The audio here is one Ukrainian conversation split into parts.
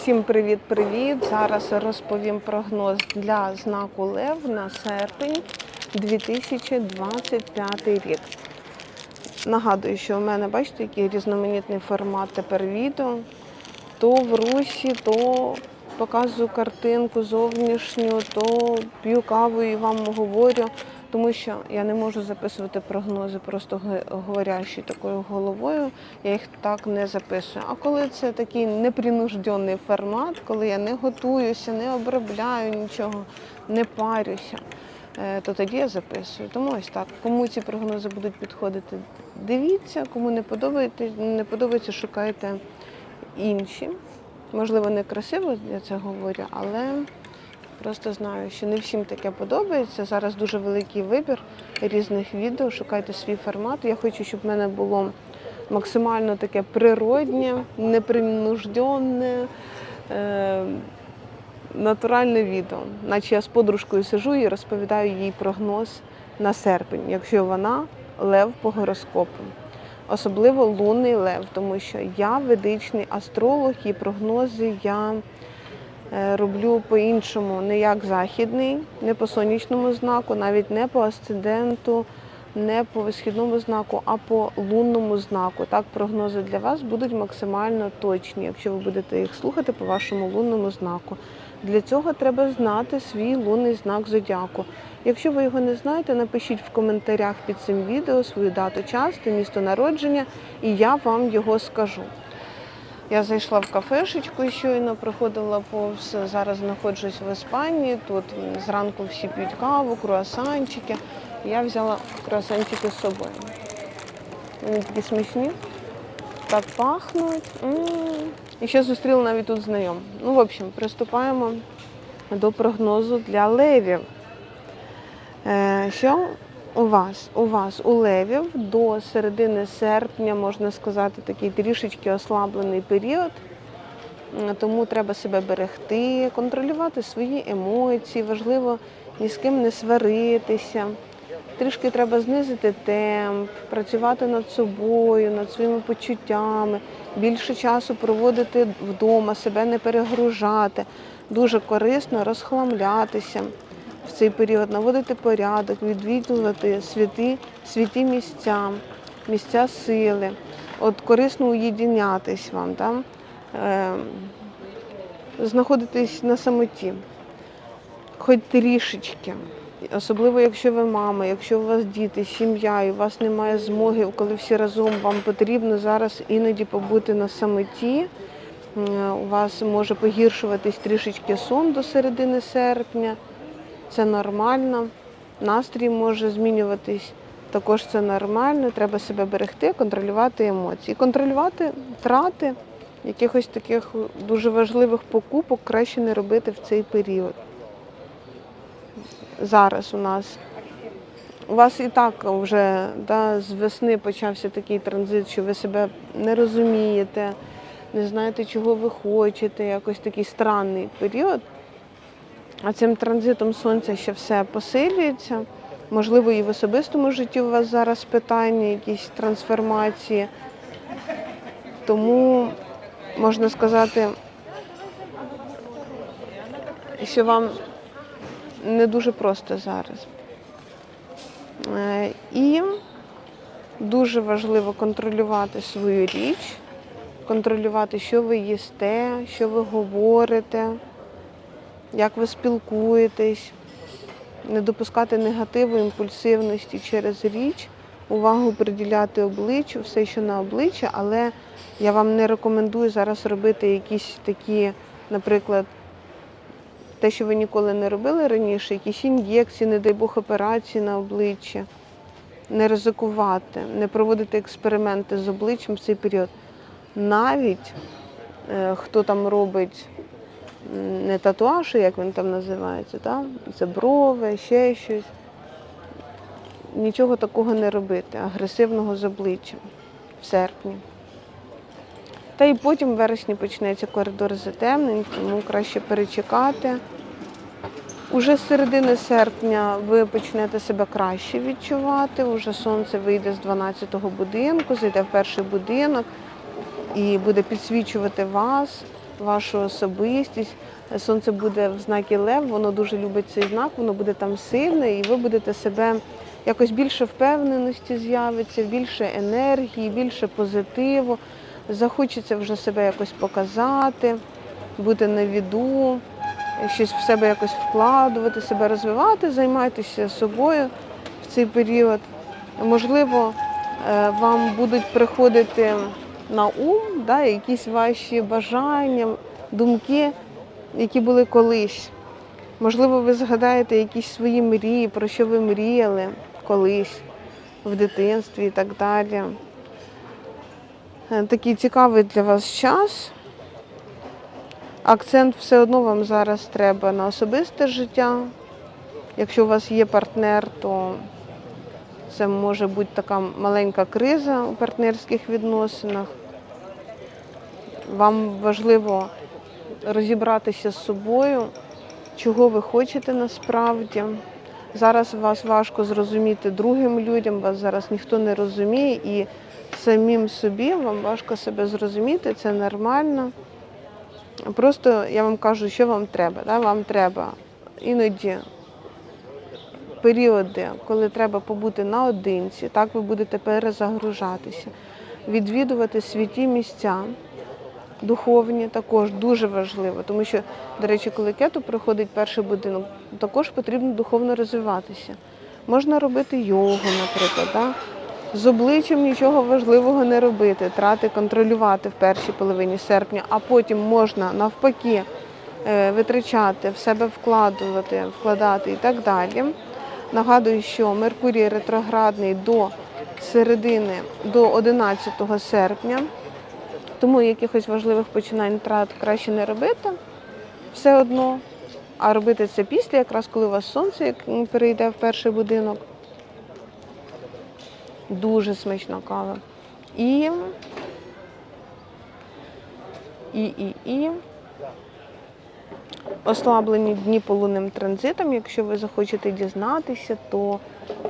Всім привіт-привіт! Зараз розповім прогноз для знаку Лев на серпень 2025 рік. Нагадую, що у мене, бачите, який різноманітний формат тепер відео. То в русі, то показую картинку зовнішню, то п'ю каву і вам говорю, тому що я не можу записувати прогнози, просто говорящі такою головою, я їх так не записую. А коли це такий непринужденний формат, коли я не готуюся, не обробляю нічого, не парюся, е, то тоді я записую. Тому ось так. Кому ці прогнози будуть підходити, дивіться, кому не подобається, не подобається, шукайте інші. Можливо, не красиво я це говорю, але просто знаю, що не всім таке подобається. Зараз дуже великий вибір різних відео. Шукайте свій формат. Я хочу, щоб в мене було максимально таке природнє, непринужденне, е, натуральне відео. Наче я з подружкою сижу і розповідаю їй прогноз на серпень, якщо вона лев по гороскопу особливо лунний лев, тому що я ведичний астролог і прогнози я роблю по-іншому, не як західний, не по сонячному знаку, навіть не по асценденту, не по висхідному знаку, а по лунному знаку. Так, прогнози для вас будуть максимально точні, якщо ви будете їх слухати по вашому лунному знаку. Для цього треба знати свій лунний знак зодіаку. Якщо ви його не знаєте, напишіть в коментарях під цим відео свою дату, час місто народження, і я вам його скажу. Я зайшла в кафешечку щойно, проходила повз. Зараз знаходжусь в Іспанії. Тут зранку всі п'ють каву, круасанчики. Я взяла круасанчики з собою. Вони такі смачні, так пахнуть. І ще зустріла навіть тут знайом. Ну, в общем, приступаємо до прогнозу для левів. Е, Що у вас? У вас у левів до середини серпня, можна сказати, такий трішечки ослаблений період. Тому треба себе берегти, контролювати свої емоції. Важливо ні з ким не сваритися. Трішки треба знизити темп, працювати над собою, над своїми почуттями, більше часу проводити вдома, себе не перегружати. Дуже корисно розхламлятися в цей період, наводити порядок, відвідувати святі, святі місця, місця сили. От корисно уєдинятись вам, там, е, знаходитись на самоті, хоч трішечки. Особливо, якщо ви мама, якщо у вас діти, сім'я, і у вас немає змоги, коли всі разом вам потрібно зараз іноді побути на самоті. Е, У вас може погіршуватись трішечки сон до середини серпня. Це нормально. Настрій може змінюватись. Також це нормально. Треба себе берегти, контролювати емоції. Контролювати втрати якихось таких дуже важливих покупок краще не робити в цей період. Зараз у нас. У вас і так вже да, з весни почався такий транзит, що ви себе не розумієте, не знаєте, чого ви хочете, якось такий странний період. А цим транзитом сонця ще все посилюється. Можливо, і в особистому житті у вас зараз питання, якісь трансформації. Тому можна сказати, що вам не дуже просто зараз. Е, І дуже важливо контролювати свою річ, контролювати, що ви їсте, що ви говорите, як ви спілкуєтесь, не допускати негативу, імпульсивності через річ, увагу приділяти обличчю, все, що на обличчя, але я вам не рекомендую зараз робити якісь такі, наприклад, те, що ви ніколи не робили раніше, якісь ін'єкції, не дай Бог, операції на обличчя. Не ризикувати, не проводити експерименти з обличчям в цей період. Навіть е, хто там робить не татуаж, як він там називається, та? це брови, ще щось. Нічого такого не робити, агресивного з обличчям в серпні. Та і потім в вересні почнеться коридор затемнень, тому краще перечекати. Уже з середини серпня ви почнете себе краще відчувати. Уже сонце вийде з 12-го будинку, зайде в перший будинок і буде підсвічувати вас. Вашу особистість. Сонце буде в знакі Лев, воно дуже любить цей знак, воно буде там сильне, і ви будете себе якось більше впевненості з'явиться, більше енергії, більше позитиву. Захочеться вже себе якось показати, бути на віду, щось в себе якось вкладувати, себе розвивати, займайтеся собою в цей період. Можливо, е, вам будуть приходити на ум да, якісь ваші бажання, думки, які були колись. Можливо, ви згадаєте якісь свої мрії, про що ви мріяли колись в дитинстві і так далі. Е, Такий цікавий для вас час. Акцент все одно вам зараз треба на особисте життя. Якщо у вас є партнер, то це може бути така маленька криза у партнерських відносинах. Вам важливо розібратися з собою, чого ви хочете насправді. Зараз вас важко зрозуміти другим людям, вас зараз ніхто не розуміє, і самим собі вам важко себе зрозуміти, це нормально. Просто я вам кажу, що вам треба. Да? Вам треба іноді періоди, коли треба побути наодинці, так ви будете перезагружатися, відвідувати святі місця. Духовні також дуже важливо, тому що, до речі, коли кету приходить перший будинок, також потрібно духовно розвиватися. Можна робити йогу, наприклад. Да? З обличчям нічого важливого не робити, трати контролювати в першій половині серпня, а потім можна навпаки е, витрачати, в себе вкладувати, вкладати і так далі. Нагадую, що Меркурій ретроградний до середини, до 11 серпня. Тому якихось важливих починань трат краще не робити все одно, а робити це після, якраз коли у вас сонце перейде в перший будинок. Дуже смачна кава. І, і, і, і ослаблені дні по лунним транзитам. Якщо ви захочете дізнатися, то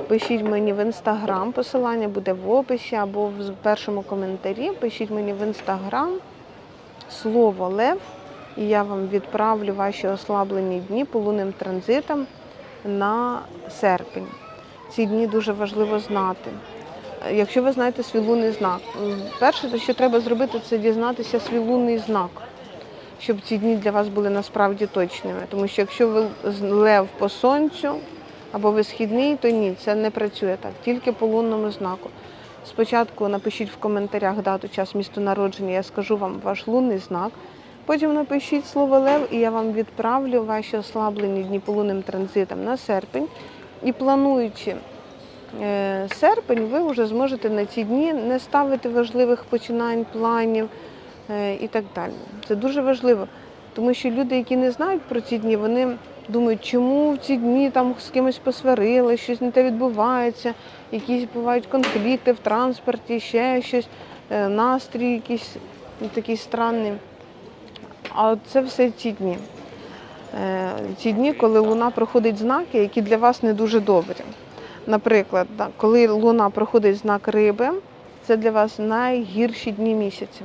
пишіть мені в інстаграм, посилання буде в описі або в першому коментарі. Пишіть мені в інстаграм слово Лев, і я вам відправлю ваші ослаблені дні по лунним транзитам на серпень. Ці дні дуже важливо знати. Якщо ви знаєте свій лунний знак, перше, що треба зробити, це дізнатися свій лунний знак щоб ці дні для вас були насправді точними. Тому що якщо ви лев по сонцю або ви східний, то ні, це не працює так, тільки по лунному знаку. Спочатку напишіть в коментарях дату, час, місто народження, я скажу вам ваш лунний знак. Потім напишіть слово лев, і я вам відправлю ваші ослаблені дні по лунним транзитам на серпень. І плануючи е, серпень, ви вже зможете на ці дні не ставити важливих починань, планів і так далі. Це дуже важливо, тому що люди, які не знають про ці дні, вони думають, чому в ці дні там з кимось посварили, щось не те відбувається, якісь бувають конфлікти в транспорті, ще щось, е, настрій якийсь такий странний. А це все ці дні. Е, Ці дні, коли Луна проходить знаки, які для вас не дуже добрі. Наприклад, коли Луна проходить знак риби, це для вас найгірші дні місяця.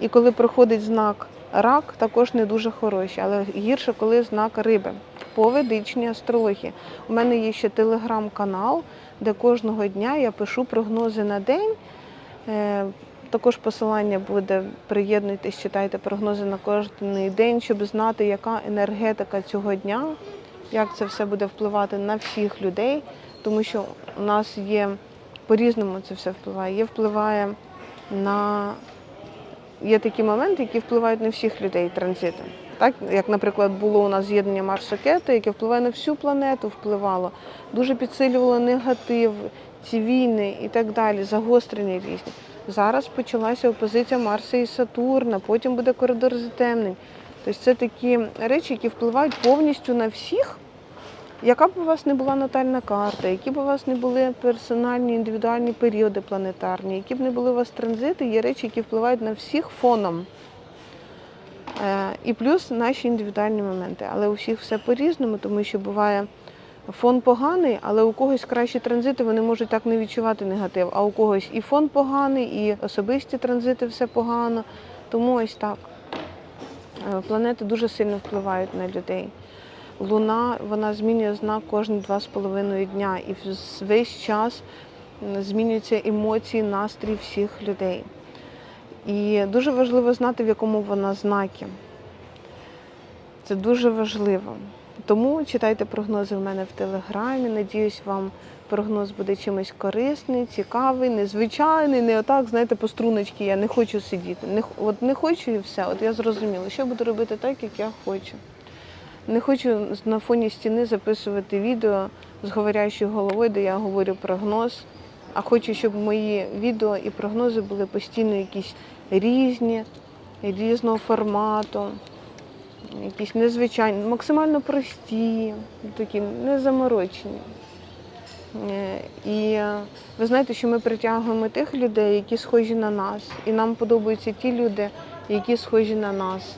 І коли проходить знак рак, також не дуже хороші, але гірше, коли знак риби. По ведичній астрології. У мене є ще телеграм-канал, де кожного дня я пишу прогнози на день. Е, Також посилання буде, приєднуйтесь, читайте прогнози на кожен день, щоб знати, яка енергетика цього дня, як це все буде впливати на всіх людей, тому що у нас є по-різному це все впливає. Є впливає на є такі моменти, які впливають на всіх людей транзитом. Так, як, наприклад, було у нас з'єднання Марсокета, яке впливає на всю планету, впливало, дуже підсилювало негатив, ці війни і так далі, загострення різні. Зараз почалася опозиція Марса і Сатурна, потім буде коридор затемнень. Тобто це такі речі, які впливають повністю на всіх. Яка б у вас не була натальна карта, які б у вас не були персональні індивідуальні періоди планетарні, які б не були у вас транзити, є речі, які впливають на всіх фоном. Е, І плюс наші індивідуальні моменти. Але у всіх все по-різному, тому що буває фон поганий, але у когось кращі транзити, вони можуть так не відчувати негатив, а у когось і фон поганий, і особисті транзити все погано. Тому ось так. Е, Планети дуже сильно впливають на людей. Луна вона змінює знак кожні два з половиною дня, і весь час змінюються емоції, настрій всіх людей. І дуже важливо знати, в якому вона знакі. Це дуже важливо. Тому читайте прогнози в мене в телеграмі. Надіюсь, вам прогноз буде чимось корисний, цікавий, незвичайний, не отак, знаєте, по струночці я не хочу сидіти. Не, от не хочу і все. От я зрозуміла, що буду робити так, як я хочу. Не хочу на фоні стіни записувати відео з говорящою головою, де я говорю прогноз. А хочу, щоб мої відео і прогнози були постійно якісь різні, різного формату, якісь незвичайні, максимально прості, такі незаморочені. Е, І ви знаєте, що ми притягуємо тих людей, які схожі на нас. І нам подобаються ті люди, які схожі на нас.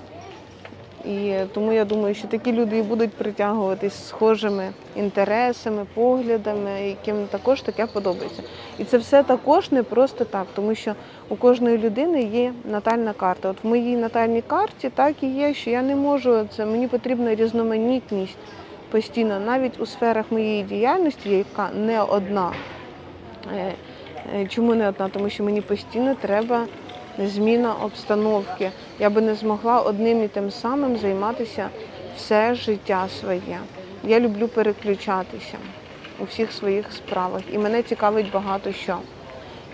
І тому я думаю, що такі люди і будуть притягуватись схожими інтересами, поглядами, яким також таке подобається. І це все також не просто так, тому що у кожної людини є натальна карта. От в моїй натальній карті так і є, що я не можу це. Мені потрібна різноманітність постійно, навіть у сферах моєї діяльності, яка не одна. Е, е, Чому не одна? Тому що мені постійно треба зміна обстановки. Я би не змогла одним і тим самим займатися все життя своє. Я люблю переключатися у всіх своїх справах. І мене цікавить багато що.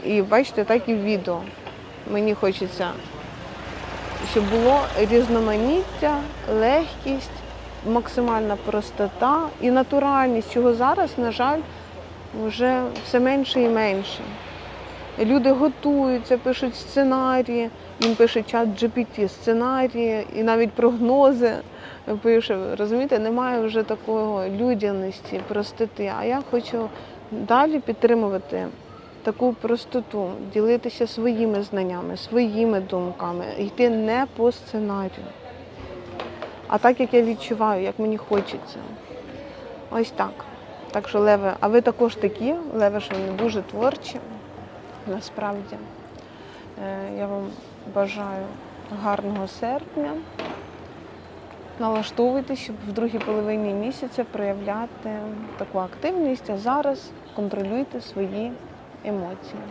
І бачите, так і в відео. Мені хочеться, щоб було різноманіття, легкість, максимальна простота і натуральність, чого зараз, на жаль, вже все менше і менше. Люди готуються, пишуть сценарії, їм пише чат GPT сценарії і навіть прогнози пише. Розумієте, немає вже такого людяності, простоти. А я хочу далі підтримувати таку простоту, ділитися своїми знаннями, своїми думками, йти не по сценарію, а так, як я відчуваю, як мені хочеться. Ось так. Так що леви, а ви також такі, леви, що вони дуже творчі насправді. Е, Я вам бажаю гарного серпня. Налаштовуйтесь, щоб в другій половині місяця проявляти таку активність, а зараз контролюйте свої емоції.